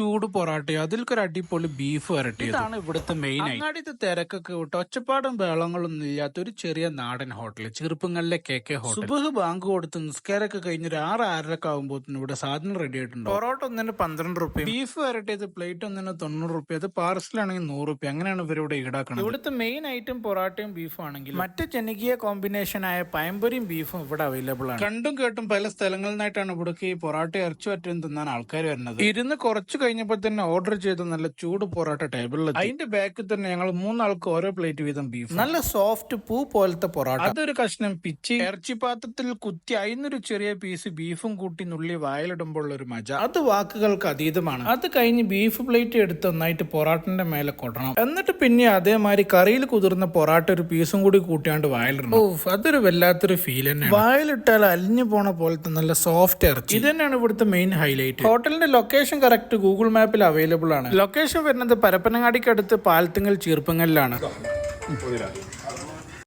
ചൂട് പൊറാട്ടയും അതിൽക്കൊരു അടിപൊളി ബീഫ് വരട്ടി ഇതാണ് ഇവിടുത്തെ മെയിൻ അങ്ങാടിത്തെ തിരക്കൊക്കെ വിട്ട്. ഒച്ചപ്പാടും ബഹളങ്ങളൊന്നും ഇല്ലാത്ത ഒരു ചെറിയ നാടൻ ഹോട്ടൽ ചെറുപ്പങ്ങളിലെ കെ കെ ഹോട്ടൽ സുബഹ് ബാങ്ക് കൊടുത്ത് നിസ്കാരമൊക്കെ കഴിഞ്ഞ് ഒരു ആറ് ആറരൊക്കെ ആകുമ്പോഴത്തേനും ഇവിടെ സാധനം റെഡി ആയിട്ടുണ്ട്. പൊറോട്ട ഒന്നിന് പന്ത്രണ്ട് റുപ്യ. ബീഫ് വരട്ടിയത് പ്ലേറ്റ് ഒന്നിന് തൊണ്ണൂറ് റുപ്യ. അത് പാർസലാണെങ്കിൽ നൂറ് റുപ്യ. അങ്ങനെയാണ് ഇവരിവിടെ ഈടാക്കുന്നത് ഇവിടുത്തെ മെയിൻ ഐറ്റം പൊറോട്ടയും ബീഫും ആണെങ്കിൽ മറ്റ് ജനകീയ കോമ്പിനേഷൻ ആയ പയമ്പൊരിയും ബീഫും ഇവിടെ അവൈലബിൾ ആണ്. കണ്ടും കേട്ടും പല സ്ഥലങ്ങളിൽ നിന്നായിട്ടാണ് ഇവിടേക്ക് ഈ പൊറോട്ട ഇറച്ചി വറ്റും തിന്നാൻ ആൾക്കാർ വരുന്നത്. ഇരുന്ന് കുറച്ച് കഴിഞ്ഞപ്പോൾ തന്നെ ഓർഡർ ചെയ്ത നല്ല ചൂട് പൊറോട്ട ടേബിളിൽ അതിന്റെ ബാക്കിൽ തന്നെ ഞങ്ങൾ മൂന്നാൾക്ക് ഓരോ പ്ലേറ്റ് വീതം ബീഫ് നല്ല സോഫ്റ്റ് പൂ പോലത്തെ പൊറോട്ട. അതൊരു കഷ്ണം പിച്ചി. ഇറച്ചി പാത്രത്തിൽ കുത്തി അതിനൊരു ചെറിയ പീസ് ബീഫും കൂട്ടി നുള്ളി വായിലിടുമ്പോൾ ഒരു മജ. അത് വാക്കുകൾക്ക് അതീതമാണ്. അത് കഴിഞ്ഞ് ബീഫ് പ്ലേറ്റ് എടുത്ത് നന്നായിട്ട് പൊറോട്ടന്റെ മേലെ കൊടണം. എന്നിട്ട് പിന്നെ അതേമാതിരി കറിയിൽ കുതിർന്ന പൊറോട്ട ഒരു പീസും കൂടി കൂട്ടിയാണ്ട് വായിലിടണം. അതൊരു വല്ലാത്തൊരു ഫീൽ തന്നെ വായിലിട്ടാൽ അലിഞ്ഞു പോണ പോലത്തെ നല്ല സോഫ്റ്റ് ഇറച്ചി. ഇത് തന്നെയാണ് ഇവിടുത്തെ മെയിൻ ഹൈലൈറ്റ് ഹോട്ടലിന്റെ ലൊക്കേഷൻ കറക്റ്റ് ഗൂഗിൾ മാപ്പിൽ അവൈലബിൾ ആണ്. ലൊക്കേഷൻ വരുന്നത് പരപ്പനങ്ങാടിക്കടുത്ത് പാലത്തുങ്ങൽ ചീർപ്പങ്ങലിലാണ്.